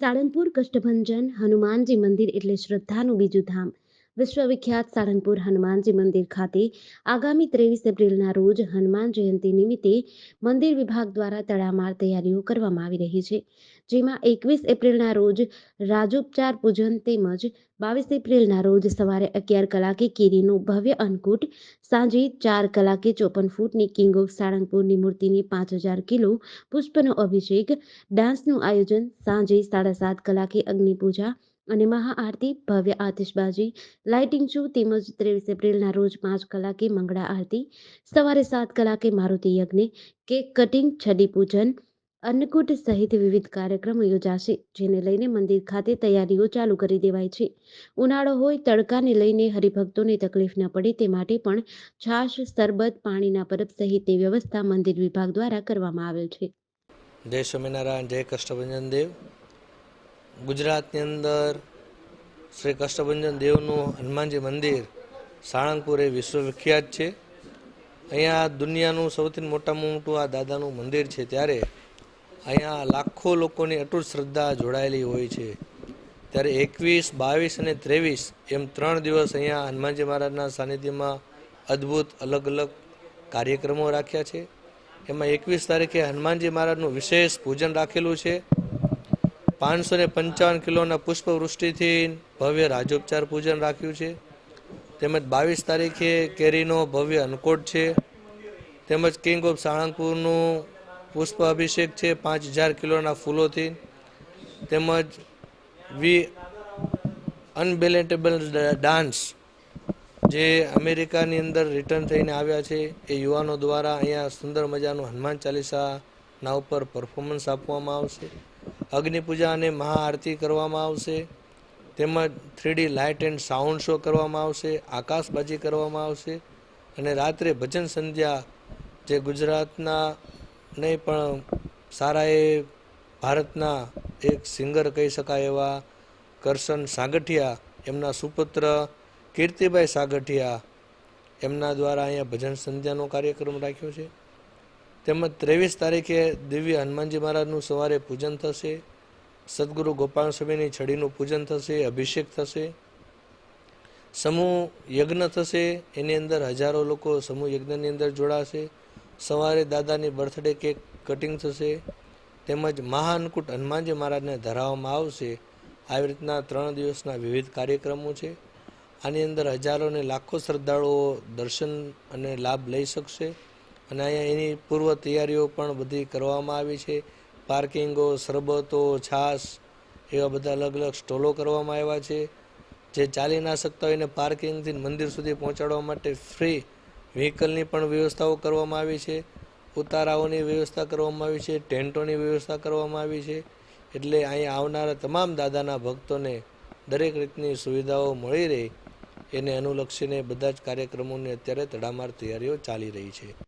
સાળંગપુર કષ્ટભંજન હનુમાનજી મંદિર એટલે શ્રદ્ધાનું બીજું ધામ. વિશ્વવિખ્યાત સાળંગપુર હનુમાનજી મંદિર ખાતે આગામી ત્રેવીસ એપ્રિલના રોજ હનુમાન જયંતિ નિમિત્તે મંદિર વિભાગ દ્વારા તડામાર તૈયારીઓ કરવામાં આવી રહી છે, જેમાં એકવીસ એપ્રિલના રોજ રાજોપચાર પૂજન તેમજ બાવીસ એપ્રિલના રોજ સવારે અગિયાર કલાકે કેરીનું ભવ્ય અન્નકૂટ, સાંજે ચાર કલાકે ચોપન ફૂટની કિંગ ઓફ સાળંગપુરની મૂર્તિની પાંચ હજાર કિલો પુષ્પનો અભિષેક, ડાન્સનું આયોજન સાંજે સાડા સાત કલાકે અગ્નિપૂજા અને મહાઆરતી, ભવ્ય આતિશબાજી, લાઇટિંગ શો તેમજ ત્રેવીસ એપ્રિલના રોજ પાંચ કલાકે મંગળા આરતી, સવારે સાત કલાકે મારુતિ યજ્ઞ, કેક કટિંગ, છડી પૂજન, અન્નકૂટ સહિત વિવિધ કાર્યક્રમો યોજાશે, જેને લઈને મંદિર ખાતે તૈયારીઓ ચાલુ કરી દેવાઈ છે. ઉનાળો હોય તડકાને લઈને હરિભક્તોને તકલીફ ન પડે તે માટે પણ છાશ સરબત પાણીના પરબ સહિતની વ્યવસ્થા મંદિર વિભાગ દ્વારા કરવામાં આવેલ છે. જય સ્વામિનારાયણ, જય કષ્ટભંજન દેવ. ગુજરાતની અંદર શ્રી કષ્ટભંજન દેવનું હનુમાનજી મંદિર સાળંગપુર એ વિશ્વવિખ્યાત છે. અહીંયા દુનિયાનું સૌથી મોટામાં મોટું આ દાદાનું મંદિર છે ત્યારે અહીંયા લાખો લોકોની અટૂટ શ્રદ્ધા જોડાયેલી હોય છે. ત્યારે એકવીસ, બાવીસ અને ત્રેવીસ એમ ત્રણ દિવસ અહીંયા હનુમાનજી મહારાજના સાનિધ્યમાં અદ્ભુત અલગ અલગ કાર્યક્રમો રાખ્યા છે. એમાં એકવીસ તારીખે હનુમાનજી મહારાજનું વિશેષ પૂજન રાખેલું છે. પાંચસો ને પંચાવન કિલોના પુષ્પવૃષ્ટિથી ભવ્ય રાજોપચાર પૂજન રાખ્યું છે. તેમજ બાવીસ તારીખે કેરીનો ભવ્ય અન્નકોટ છે. તેમજ કિંગ ઓફ સાળંગપુરનું પુષ્પ અભિષેક છે પાંચ હજાર કિલોના ફૂલોથી. તેમજ વી અનબેલેન્ટેબલ ડાન્સ જે અમેરિકાની અંદર રિટર્ન થઈને આવ્યા છે. એ યુવાનો દ્વારા અહીંયા સુંદર મજાનું હનુમાન ચાલીસાના ઉપર પરફોર્મન્સ આપવામાં આવશે. અગ્નિપૂજા અને મહાઆરતી કરવામાં આવશે. તેમજ three D light and sound show કરવામાં આવશે, આકાશબાજી કરવામાં આવશે અને રાત્રે ભજન સંધ્યા જે ગુજરાતના નહીં પણ સારા એ ભારતના એક સિંગર કહી શકાય એવા કરશન સાગઠિયા, એમના સુપુત્ર કીર્તિભાઈ સાગઠિયા એમના દ્વારા અહીંયા ભજન સંધ્યાનો કાર્યક્રમ રાખ્યો છે. તેમજ ત્રેવીસ તારીખે દિવ્ય હનુમાનજી મહારાજનું સવારે પૂજન થશે. સદગુરુ ગોપાલ સ્વામીની છડીનું પૂજન થશે, અભિષેક થશે. સમૂહ યજ્ઞ થશે, એની અંદર હજારો લોકો સમૂહ યજ્ઞની અંદર જોડાશે. સવારે દાદાની બર્થડે કેક કટિંગ થશે. તેમજ મહાઅન્કુટ હનુમાનજી મહારાજને ધરાવવામાં આવશે. આવી રીતના ત્રણ દિવસના વિવિધ કાર્યક્રમો છે. આની અંદર હજારો ને લાખો શ્રદ્ધાળુઓ દર્શન અને લાભ લઈ શકશે. અને અહીંયા એની પૂર્વ તૈયારીઓ પણ બધી કરવામાં આવી છે. પાર્કિંગો, શરબતો, છાશ એવા બધા અલગ અલગ સ્ટોલો કરવામાં આવ્યા છે. જે ચાલી ના શકતા હોય એને પાર્કિંગથી મંદિર સુધી પહોંચાડવા માટે ફ્રી વ્હીકલની પણ વ્યવસ્થાઓ કરવામાં આવી છે. ઉતારાઓની વ્યવસ્થા કરવામાં આવી છે, ટેન્ટોની વ્યવસ્થા કરવામાં આવી છે. એટલે અહીંયા આવનારા તમામ દાદાના ભક્તોને દરેક રીતની સુવિધાઓ મળી રહે. એને અનુલક્ષીને બધા જ કાર્યક્રમોની અત્યારે તડામાર તૈયારીઓ ચાલી રહી છે.